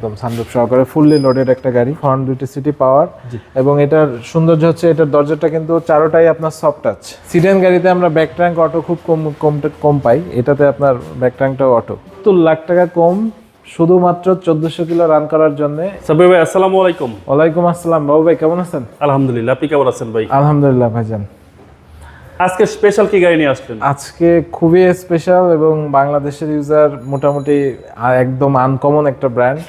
একদম সানরুফ সহকারে fully loaded একটা গাড়ি ফ্রন্ট দুটি সিটি পাওয়ার এবং এটার সৌন্দর্য হচ্ছে এটার দরজাটা কিন্তু চারোটাই আপনার সফট টাচ সিডেন গাড়িতে আমরা ব্যাক ট্যাঙ্ক অটো খুব কম কম কম পাই এটাতে আপনার ব্যাক ট্যাঙ্কটাও অটো তো লাখ টাকা কম শুধুমাত্র চোদ্দশো কিলো রান করার জন্য। সাব্বির ভাই আসসালামু আলাইকুম। ওয়ালাইকুম আসসালাম বাবু ভাই কেমন আছেন? আলহামদুলিল্লাহ আপনি কেমন আছেন ভাই? আলহামদুলিল্লাহ ভাইজান। আজকে স্পেশাল কি গাড়ি নিয়ে আসলেন? আজকে খুবই স্পেশাল এবং বাংলাদেশের ইউজার মোটামুটি একদম আনকমন একটা ব্র্যান্ড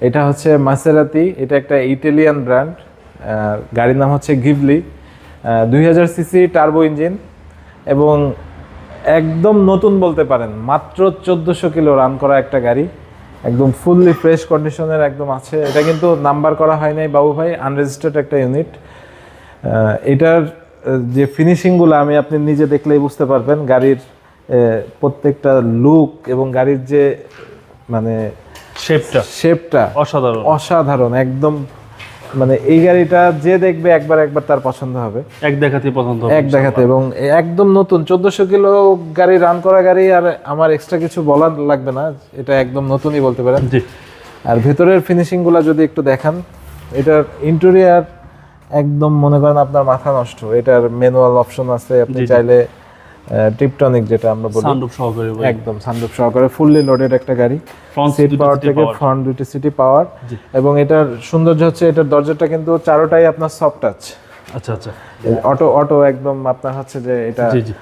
এটা হচ্ছে মাসেরাতি এটা একটা ইটালিয়ান ব্র্যান্ড গাড়ির নাম হচ্ছে গিভলি দুই হাজার সিসি টার্বো ইঞ্জিন এবং একদম নতুন বলতে পারেন, মাত্র চোদ্দোশো কিলো রান করা একটা গাড়ি, একদম ফুললি ফ্রেশ কন্ডিশনের একদম আছে। এটা কিন্তু নাম্বার করা হয় নাই বাবু ভাই আনরেজিস্টার্ড একটা ইউনিট এটার যে ফিনিশিংগুলো আমি আপনি নিজে দেখলেই বুঝতে পারবেন, গাড়ির প্রত্যেকটা লুক এবং গাড়ির যে মানে শেপটা শেপটা অসাধারণ। অসাধারণ একদম মানে এই গাড়িটা যে দেখবে একবার একবার তার পছন্দ হবে। এক দেখাতে পছন্দ হবে। এক দেখাতে এবং একদম নতুন চোদ্দশো কিলো গাড়ি রান করা গাড়ি আর আমার এক্সট্রা কিছু বলার লাগবে না এটা একদম নতুনই বলতে পারেন। জি। আর ভেতরের ফিনিশিংগুলো যদি একটু দেখান এটার ইন্টেরিয়ার একদম মনে করেন আপনার মাথা নষ্ট এটার ম্যানুয়াল অপশন আছে আপনি চাইলে টিপটনিক যেটা আমরা বলি। সানরুফ সহকারে একদম সানরুফ সহকারে ফুললি লোডেড একটা গাড়ি। ফ্রন্ট সিট পাওয়ার থেকে ফ্রন্ট দুটি সিটি পাওয়ার এবং এটার সৌন্দর্য হচ্ছে এটার দরজাটা কিন্তু চারোটাই আপনার সফট টাচ আচ্ছা আচ্ছা। অটো অটো একদম আপনার হচ্ছে যে এটা জি জি।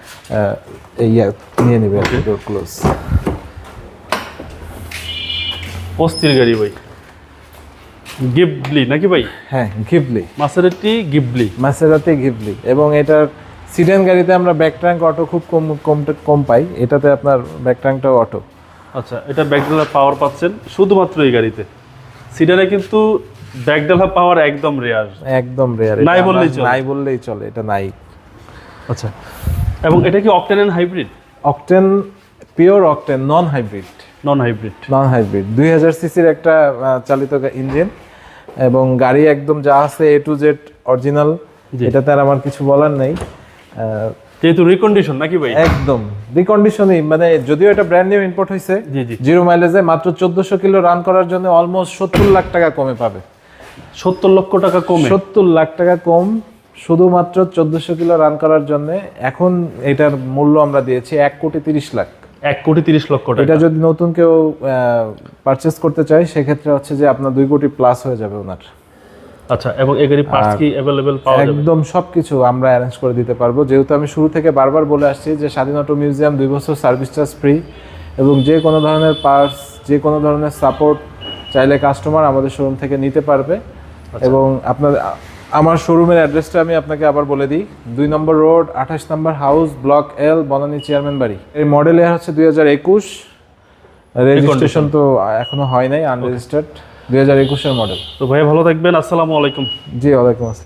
এই ইয়া নিয়ে নেবে ডোর ক্লোজ অস্থির গাড়ি ভাই। গিবলি নাকি ভাই? হ্যাঁ Ghibli Maserati Ghibli Maserati Ghibli এবং এটার সিডেন গাড়িতে আমরা ব্যাক ট্যাঙ্ক অটো খুব কম কম কম পাই। এটাতে আপনার ব্যাক ট্যাঙ্কটাও অটো আচ্ছা এটা ব্যাকডালার পাওয়ার পাচ্ছেন শুধুমাত্র এই গাড়িতে। সিডারে কিন্তু ব্যাকডালার পাওয়ার একদম রেয়ার একদম রেয়ার নাই বললেই চলে। নাই বললেই চলে এটা নাই। আচ্ছা এবং এটা কি octane and hybrid octane pure octane non hybrid non hybrid non hybrid দুই হাজার সিসির একটা চালিত ইঞ্জিন এবং গাড়ি একদম যা আছে এ টু জেড অরিজিনাল। এটাতে আর আমার কিছু বলার নেই। যেহেতু রিকন্ডিশন নাকি ভাই? একদম। রিকন্ডিশনই মানে যদিও এটা ব্র্যান্ড নিউ ইম্পোর্ট হয়েছে জি জি। জিরো মাইলেজে মাত্র চোদ্দশো কিলো রান করার জন্য অলমোস্ট সত্তর লাখ টাকা কমে পাবে। সত্তর লক্ষ টাকা কমে? সত্তর লাখ টাকা কম শুধুমাত্র চোদ্দশো কিলো রান করার জন্য। এখন এটার মূল্য আমরা দিয়েছি এক কোটি তিরিশ লাখ। এক কোটি তিরিশ লক্ষ টাকা। এটা যদি নতুন কেউ পারচেস করতে চায় সেক্ষেত্রে হচ্ছে যে আপনার দুই কোটি প্লাস হয়ে যাবে ওনার। আচ্ছা এবং এই পার্টস কি অ্যাভেলেবেল পাওয়া যাবে? একদম সবকিছু আমরা অ্যারেঞ্জ করে দিতে পারব। যেহেতু আমি শুরু থেকে বারবার বলে আসছি যে স্বাধীন অটো মিউজিয়াম দুই বছর সার্ভিস চার্জ ফ্রি এবং যে কোনো ধরনের পার্টস যে কোনো ধরনের সাপোর্ট চাইলে কাস্টমার আমাদের শোরুম থেকে নিতে পারবে। এবং আপনার আমার শোরুমের অ্যাড্রেসটা আমি আপনাকে আবার বলে দিই। দুই নম্বর রোড আঠাশ number house block L Banani chairman বাড়ি। এই মডেল ইয়ার হচ্ছে দুই হাজার একুশ। রেজিস্ট্রেশন তো এখনও হয় নাই আনরেজিস্টার্ড দুই হাজার একুশের মডেল তো ভাই ভালো থাকবেন আসসালামু আলাইকুম। জি ওয়ালাইকুম আসসালাম।